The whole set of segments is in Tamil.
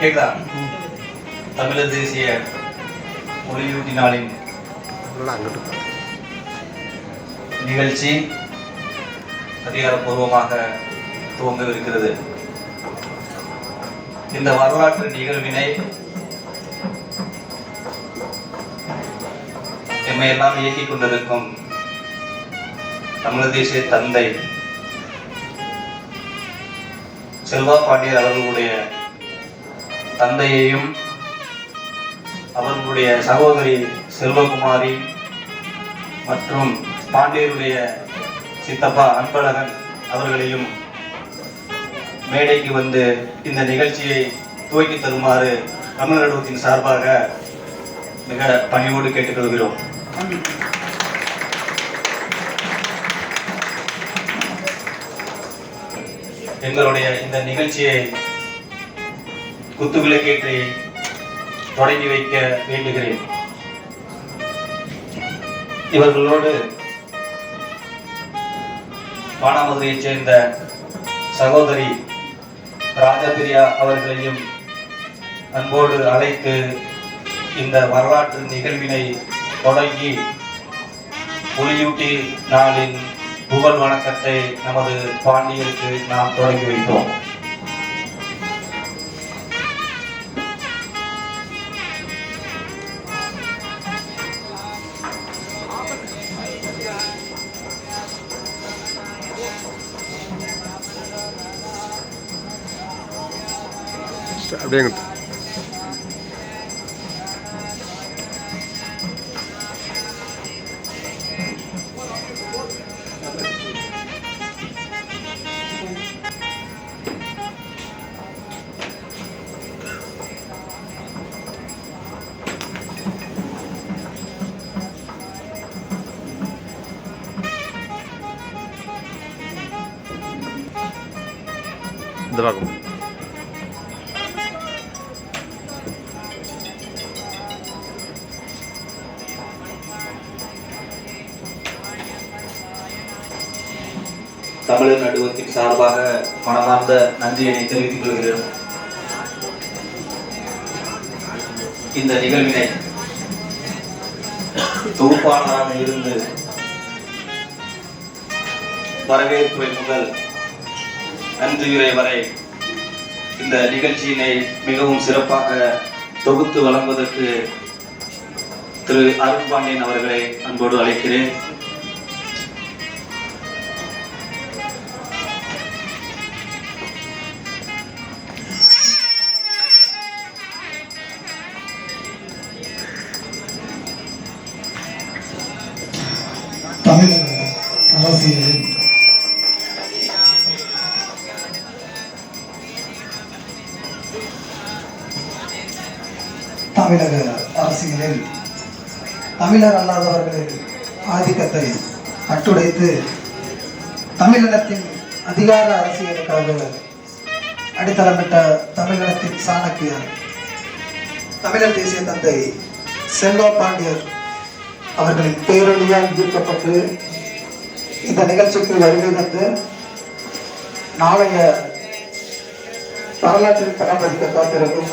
கேக்குதா? தமிழர் தேசிய ஒளியூட்டி நாளின் நிகழ்ச்சி அதிகாரப்பூர்வமாக துவங்கவிருக்கிறது. இந்த வரலாற்று நிகழ்வினை எம்மை எல்லாம் இயக்கிக் கொண்டிருக்கும் தமிழர் தேசிய தந்தை செல்வா பாண்டியர் அவர்களுடைய தந்தையையும் அவர்களுடைய சகோதரி செல்வகுமாரி மற்றும் பாண்டியருடைய சித்தப்பா அன்பழகன் அவர்களையும் மேடைக்கு வந்து இந்த நிகழ்ச்சியை துவக்கி தருமாறு தமிழ்நாடுவத்தின் சார்பாக மிக பணிவோடு கேட்டுக்கொள்கிறோம். எங்களுடைய இந்த நிகழ்ச்சியை குத்துவிளக்கேற்றி தொடங்கி வைக்க வேண்டுகிறேன். இவர்களோடு மானாமதுரையைச் சேர்ந்த சகோதரி ராஜபிரியா அவர்களையும் அன்போடு அழைத்து இந்த வரலாற்று நிகழ்வினை தொடங்கி ஒளியூட்டி நாளின் புகழ் வணக்கத்தை நமது பாண்டியருக்கு நாம் தொடங்கி வைத்தோம். அப்படியே அங்கிட்டு. இந்த பக்கம் சார்பாக மனமார்ந்த நன்றியினை தெரிவித்துக் கொள்கிறோம் இந்த நிகழ்வினை தொகுப்பாளராக இருந்து வரவேற்புரை முதல் நன்றியுரை வரை இந்த நிகழ்ச்சியினை மிகவும் சிறப்பாக தொகுத்து வழங்குவதற்கு திரு அருண்பாண்டியன் அவர்களை அன்போடு அழைக்கிறேன். தமிழர் அல்லாதவர்களின் ஆதிக்கத்தை அட்டுடைத்து தமிழினத்தின் அதிகார அரசியலுக்காக அடித்தளமிட்ட தமிழினத்தின் சாணக்கியர் தமிழர் தேசிய தந்தை செல்வா பாண்டியர் அவர்களின் பேரொழியால் ஈர்க்கப்பட்டு இந்த நிகழ்ச்சிக்கு வருகை தந்து நாளைய வரலாற்றில் பராமரிக்க காத்திருக்கும்.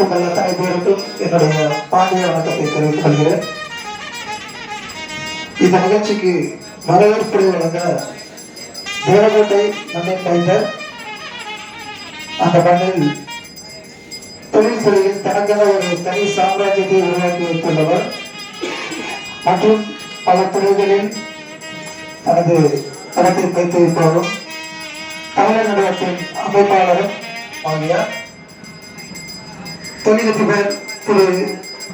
உங்கள் அத்தனை பேருக்கும் என்னுடைய பாண்டிய வணக்கத்தை தெரிவித்துக் கொள்கிறேன் இந்த நிகழ்ச்சிக்கு வரவேற்புரை வழங்க தேவகோட்டை மண்ணின் கைந்த அந்த மண்ணில் தொழில் துறையில் தனக்கென ஒரு தனி சாம்ராஜ்யத்தை உருவாக்கி வைத்துள்ளவர் மற்றும் பல துறைகளில் தனது தரத்தை வைத்திருப்பவரும் தமிழக நிறுவனத்தின் அமைப்பாளரும் ஆகிய தொழிலதிபர் Thiru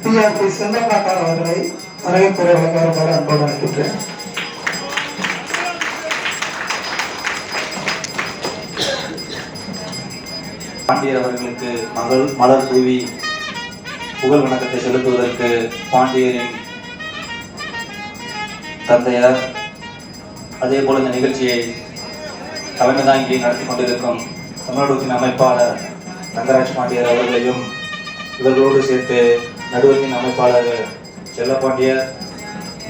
P R P Senthanattar அவர்களை வரவேற்புரை வழங்க அன்போடு அழைக்கின்றேன். பாண்டியர் அவர்களுக்கு மகள் மலர் தூவி புகழ் வணக்கத்தை செலுத்துவதற்கு பாண்டியரின் தந்தையார் அதே போல இந்த நிகழ்ச்சியை தலைமை தாங்கி நடத்தி கொண்டிருக்கும் தமிழ்நாட்டின் அமைப்பாளர் ரங்கராஜ் பாண்டியர் அவர்களையும் இவர்களோடு சேர்த்து நடுவத்தின் அமைப்பாளர்கள் செல்லப்பாண்டியர்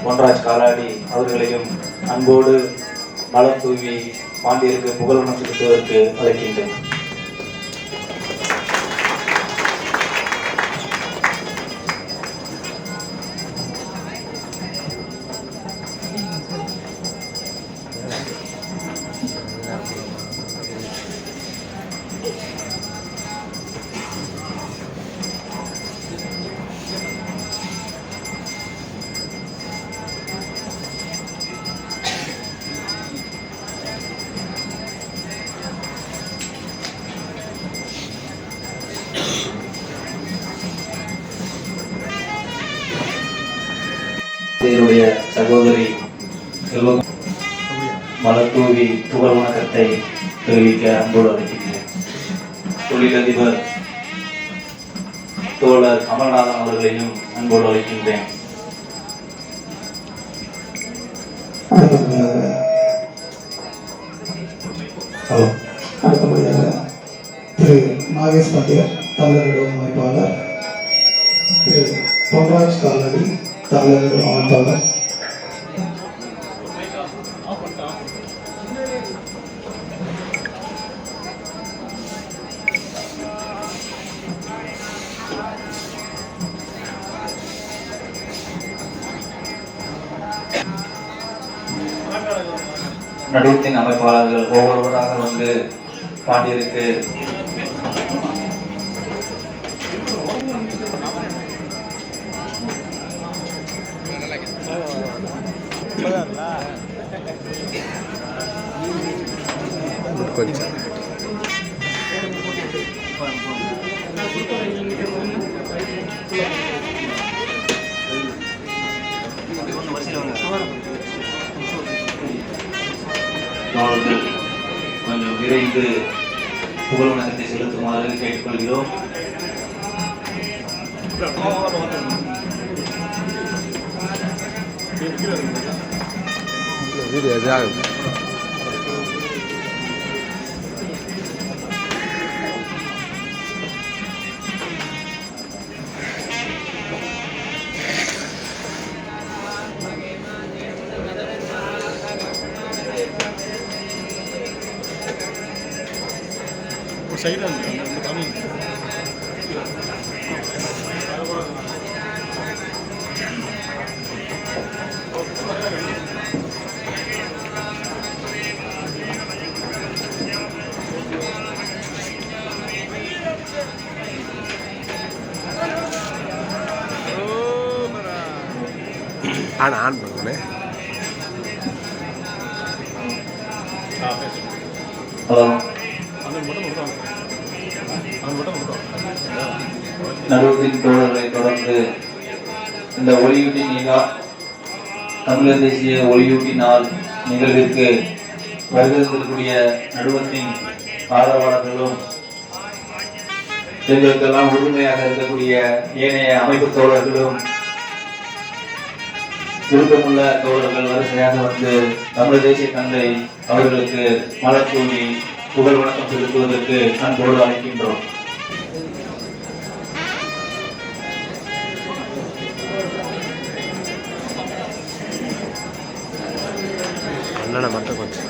பொன்ராஜ் காலாடி அவர்களையும் அன்போடு மலம் தூவி பாண்டியருக்கு புகழ் செலுத்துவதற்கு அழைக்கின்றேன். சகோதரி செல்வம் மலத்தூவி புகழ் வணக்கத்தை தெரிவிக்க அன்போடு அழைக்கின்றேன். தொழிலதிபர் தோழர் கமல்நாதன் அவர்களையும் அன்போடு அழைக்கின்றேன். அடுத்தபடியாக ஹலோ திரு நாகேஷ் பாண்டியர். நடுவத்தின் அமைப்பாளர்கள் ஒவ்வொருவராக வந்து பாடியிருக்கு. அவர்கள் கொஞ்சம் விரைந்து புகழ் வணக்கத்தை செலுத்துமாறு கேட்டுக்கொள்கிறோம். வீடியோ இதாக ஆன் ஆன் பண்ணுங்களேன் ஹலோ. நடுவத்தின் தோழர்களை தொடர்ந்து இந்த ஒளியூட்டி நிகா தமிழர் தேசிய ஒளியூட்டி நாள் நிகழ்விற்கு வருகிறக்கூடிய நடுவத்தின் ஆதரவாளர்களும் எங்களுக்கெல்லாம் உறுதுணையாக இருக்கக்கூடிய ஏனைய அமைப்பு தோழர்களும் விருப்பமுள்ள தோழர்கள் வரிசையாக வந்து தமிழ் தேசிய தந்தை அவர்களுக்கு மலர் தூவி புகழ் வணக்கம் செலுத்துவதற்கு அன்போடு அழைக்கின்றோம். அண்ணனை மட்டும் கொஞ்சம்?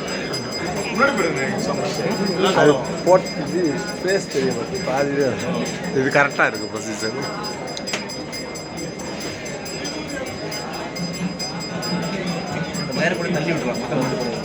அது போட்டு இது பாதி கரெக்டாக இருக்குது பொசிஷன் வேறு கூட தள்ளி விட்டுருவாங்க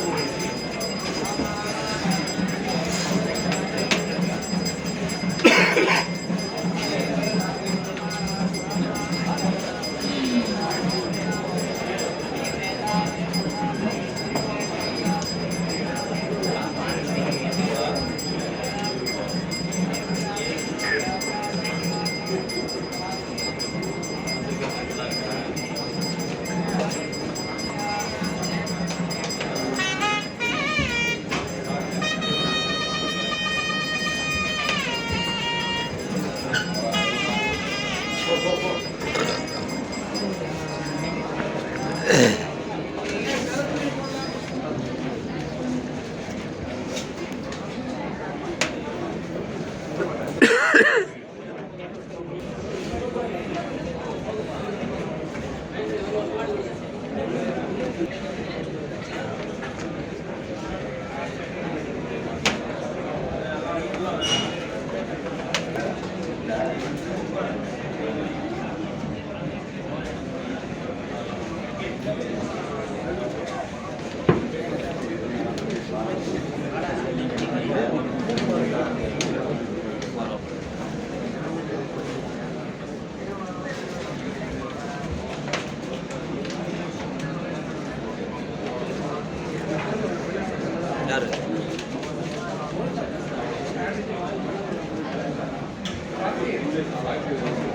I like it.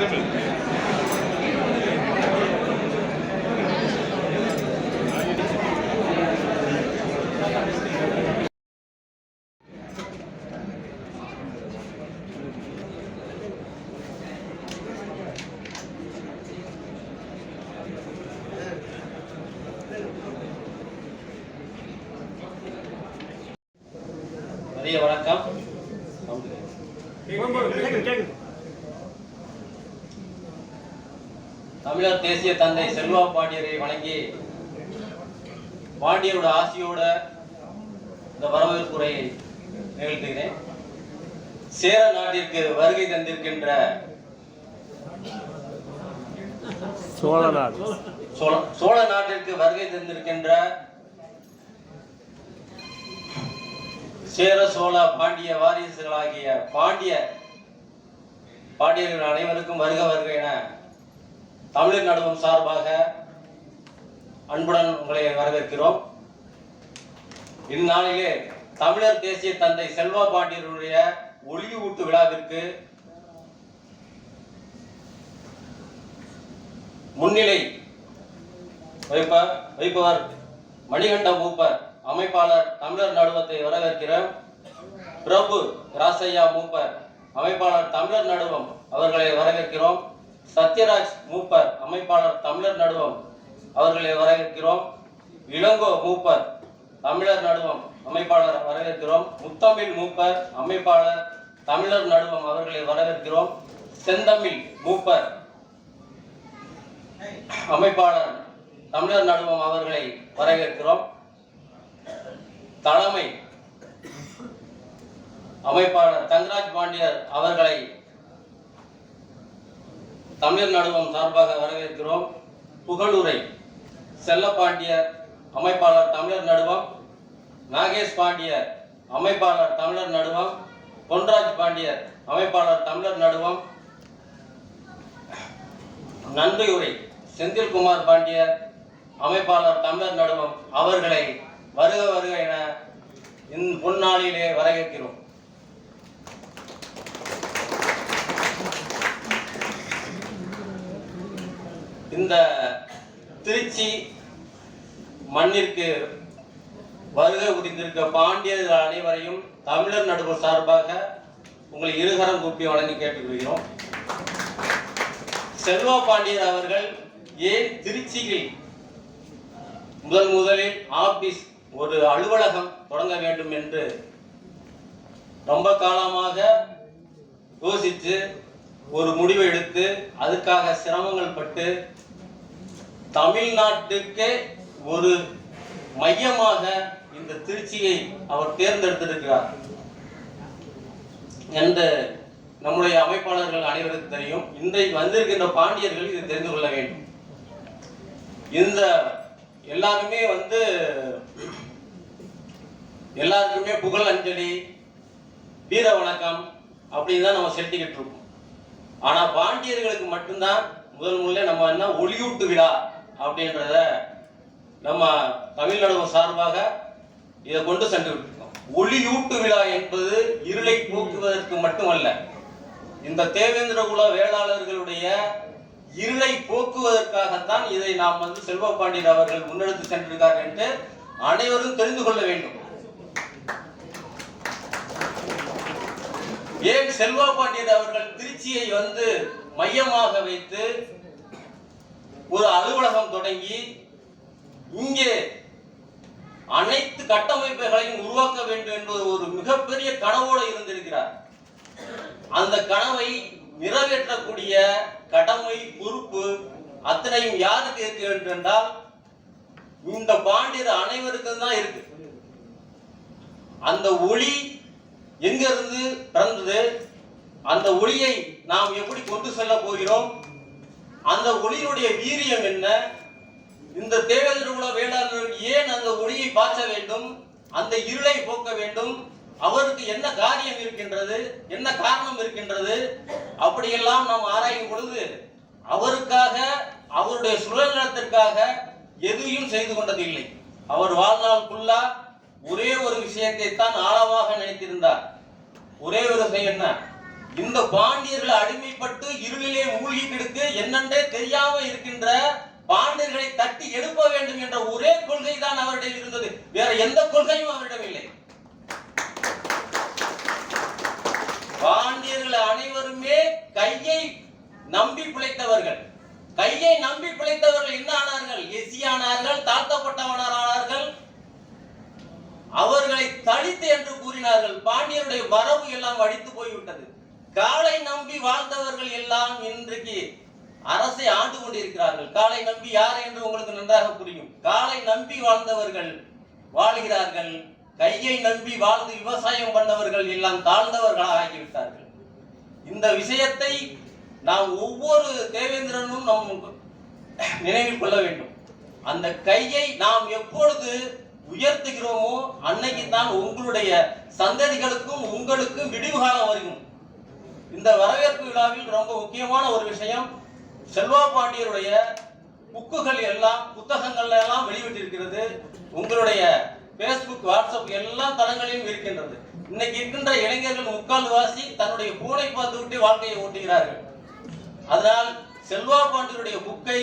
Değil? தமிழர் தேசிய தந்தை செல்வா பாண்டியரை வணங்கி பாண்டியரோட ஆசியோட இந்த வரவேற்புரையை நிகழ்த்துகிறேன். சேர நாட்டிற்கு வருகை தந்திருக்கின்ற சோழ நாடு. சோழ சோழ நாட்டிற்கு வருகை தந்திருக்கின்ற சேர சோழ பாண்டிய வாரிசுகளாகிய பாண்டிய பாண்டியர்கள் அனைவருக்கும் வருக வருக என தமிழர் நடுவம் சார்பாக அன்புடன் உங்களை வரவேற்கிறோம். இந்நாளிலே தமிழர் தேசிய தந்தை செல்வா பாண்டியருடைய ஒளி ஊட்டு விழாவிற்கு முன்னிலை வைப்ப வைப்பவர் மணிகண்ட மூப்பர் அமைப்பாளர் தமிழர் நடுவத்தை வரவேற்கிறோம் பிரபு ராசையா மூப்பர் அமைப்பாளர் தமிழர் நடுவம் அவர்களை வரவேற்கிறோம். சத்யராஜ் மூப்பர் அமைப்பாளர் தமிழர் நடுவம் அவர்களை வரவேற்கிறோம். இளங்கோ மூப்பர் தமிழர் நடுவம் அமைப்பாளர் வரவேற்கிறோம். முத்தமிழ் மூப்பர் அமைப்பாளர் தமிழர் நடுவம் அவர்களை வரவேற்கிறோம். செந்தமிழ் மூப்பர் அமைப்பாளர் தமிழர் நடுவம் அவர்களை வரவேற்கிறோம். தலைமை அமைப்பாளர் தங்கராஜ் பாண்டியர் அவர்களை தமிழர் நடுவம் சார்பாக வரவேற்கிறோம் புகழுரை செல்லப்பாண்டியர் அமைப்பாளர் தமிழர் நடுவம் நாகேஷ் பாண்டியர் அமைப்பாளர் தமிழர் நடுவம் பொன்ராஜ் பாண்டியர் அமைப்பாளர் தமிழர் நடுவம் நன்றியுரை செந்தில்குமார் பாண்டியர் அமைப்பாளர் தமிழர் நடுவம் அவர்களை வருக வருக என இந் பொன்னாளிலே வரவேற்கிறோம். இந்த திருச்சி மண்ணிற்கு வருகை புரிந்திருக்க பாண்டியர்கள் அனைவரையும் தமிழர் நடுவர் சார்பாக உங்களை இருகரம் கூப்பி வழங்கி கேட்டுக்கொள்கிறோம். செல்வா பாண்டியர் அவர்கள் ஏன் திருச்சியில் முதல் முதலில் ஆபீஸ் ஒரு அலுவலகம் தொடங்க வேண்டும் என்று ரொம்ப காலமாக யோசித்து ஒரு முடிவை எடுத்து அதுக்காக சிரமங்கள் பட்டு தமிழ்நாட்டுக்கே ஒரு மையமாக இந்த திருச்சியை அவர் தேர்ந்தெடுத்திருக்கிறார். என்று நம்முடைய அமைப்பாளர்கள் அனைவருக்கும் தெரியும். இன்றைக்கு வந்திருக்கின்ற பாண்டியர்கள் இதை தெரிந்து கொள்ள வேண்டும். இந்த எல்லாருமே வந்து எல்லாருக்குமே புகழ் அஞ்சலி வீர வணக்கம் அப்படின்னு தான் நம்ம செலுத்திக்கிட்டு இருக்கோம். ஆனா பாண்டியர்களுக்கு மட்டும்தான் முதல் முதல்ல நம்ம என்ன ஒளியூட்டு விழா அப்படின்றத நம்ம தமிழ்நாடு சார்பாக இதை கொண்டு சென்று விட்டுருக்கோம் ஒளியூட்டு விழா என்பது இருளை போக்குவதற்கு மட்டுமல்ல இந்த தேவேந்திர குல வேளாளர்களுடைய இருளை போக்குவதற்காகத்தான் இதை நாம் வந்து செல்வ பாண்டியர் அவர்கள் முன்னெடுத்து சென்றிருக்கார் என்று அனைவரும் தெரிந்து கொள்ள வேண்டும். ஏன் செல்வா பாண்டியர் அவர்கள் திருச்சியை வந்து மையமாக வைத்து ஒரு அலுவலகம் தொடங்கி இங்கே அனைத்து கட்டமைப்புகளையும் உருவாக்க வேண்டும் என்பது ஒரு மிகப்பெரிய கனவோடு இருந்திருக்கிறார். அந்த கனவை நிறைவேற்றக்கூடிய கடமை பொறுப்பு அத்தனையும் யாருக்கு வேண்டும் என்றால் இந்த பாண்டியர் அனைவருக்கும் தான் இருக்கு. அந்த ஒளி எங்க இருந்து பிறந்தது? அந்த ஒளியை நாம் எப்படி கொண்டு செல்ல போகிறோம்? அந்த ஒளியினுடைய வீரியம் என்ன? இந்த தேவேந்திர குல வேளாளர்கள் ஏன் அந்த ஒளியை பாய்ச்ச வேண்டும்? அந்த இருளை போக்க வேண்டும்? அவருக்கு என்ன காரியம் இருக்கின்றது? என்ன காரணம் இருக்கின்றது? அப்படியெல்லாம் நாம் ஆராயும் பொழுது அவருக்காக அவருடைய சுழல்நலத்திற்காக எதையும் செய்து கொண்டதில்லை. அவர் வாழ்நாள் ஃபுல்லா ஒரே ஒரு விஷயத்தை தான் ஆழமாக நினைத்திருந்தார். ஒரே ஒரு விஷயம் என்ன? இந்த பாண்டியர்கள் அடிமைப்பட்டு இருளிலே மூழ்கி கிடக்கு. என்னென்றே தெரியாம இருக்கின்ற பாண்டியர்களை தட்டி எழுப்ப வேண்டும் என்ற ஒரே கொள்கை தான் அவரிடம் இருந்தது. வேற எந்த கொள்கையும் அவரிடம் இல்லை. பாண்டியர்கள் அனைவருமே கையை நம்பி பிழைத்தவர்கள். கையை நம்பி பிழைத்தவர்கள் என்ன ஆனார்கள்? எசியானார்கள் தாழ்த்தப்பட்டவனானார்கள் அவர்களை தலித்து என்று கூறினார்கள். பாண்டியருடைய வரவு எல்லாம் அடித்து போய்விட்டது. காலை நம்பி வாழ்ந்தவர்கள் எல்லாம் இன்றைக்கு அரசை ஆண்டு கொண்டிருக்கிறார்கள். காலை நம்பி யார் என்று உங்களுக்கு நன்றாக புரியும். காலை நம்பி வாழ்ந்தவர்கள் வாழ்கிறார்கள். கையை நம்பி வாழ்ந்து விவசாயம் பண்ணவர்கள் எல்லாம் தாழ்ந்தவர்களாக ஆகிவிட்டார்கள். இந்த விஷயத்தை நாம் ஒவ்வொரு தேவேந்திரனும் நம் நினைவில் கொள்ள வேண்டும். அந்த கையை நாம் எப்பொழுது உயர்த்துகிறோமோ அன்னைக்கு தான் உங்களுடைய சந்ததிகளுக்கும் உங்களுக்கும் விடிவு காலம் வரும் இந்த வரவேற்பு விழாவில் ரொம்ப முக்கியமான ஒரு விஷயம் செல்வா பாண்டியருடைய புக்குகள் எல்லாம் புத்தகங்கள் எல்லாம் வெளியிட்டிருக்கிறது. உங்களுடைய பேஸ்புக் வாட்ஸ்அப் எல்லா தளங்களிலும் இருக்கின்றது. இன்னைக்கு இருக்கின்ற இளைஞர்கள் முக்கால்வாசி தன்னுடைய பூனை பார்த்து விட்டு வாழ்க்கையை ஓட்டுகிறார்கள். அதனால் செல்வா பாண்டியருடைய புக்கை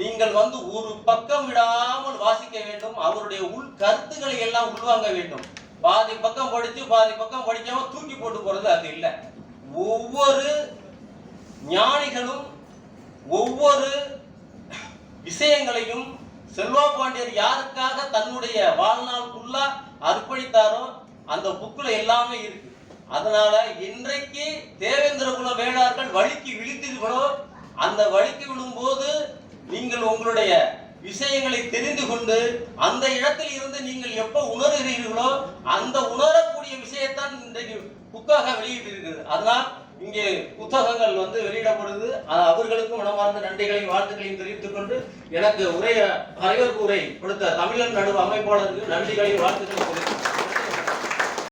நீங்கள் வந்து ஒரு பக்கம் விடாமல் வாசிக்க வேண்டும். அவருடைய உள் கருத்துக்களை எல்லாம் உள்வாங்க வேண்டும். பாதி பக்கம் படித்து பாதி பக்கம் படிக்காம தூக்கி போட்டு போறது அது இல்லை. ஒவ்வொரு ஞானிகளும் ஒவ்வொரு விஷயங்களையும் செல்வா பாண்டியர் யாருக்காக தன்னுடைய வாழ்நாள் அர்ப்பணித்தாரோ அந்த புக்குல எல்லாமே இருக்கு. அதனால இன்றைக்கு தேவேந்திர குல வேளார்கள் வழிக்கு விழித்தீர்களோ அந்த வழிக்கு விழும்போது நீங்கள் உங்களுடைய விஷயங்களை தெரிந்து கொண்டு அந்த இடத்தில் இருந்து நீங்கள் எப்போ உணர்கிறீர்களோ அந்த உணரக்கூடிய விஷயத்தான் இன்றைக்கு புக்காக வெளியிட்டிருக்கிறது. அதனால் இங்கே புத்தகங்கள் வந்து வெளியிடப்படுது. அது அவர்களுக்கும் மனமார்ந்த நன்றிகளையும் வாழ்த்துக்களையும் தெரிவித்துக் கொண்டு எனக்கு உரைய வரவேற்பு உரை கொடுத்த தமிழன் நடுவு அமைப்பாளருக்கு நன்றிகளையும் வாழ்த்துக்களையும் தெரிவித்துக் கொண்டு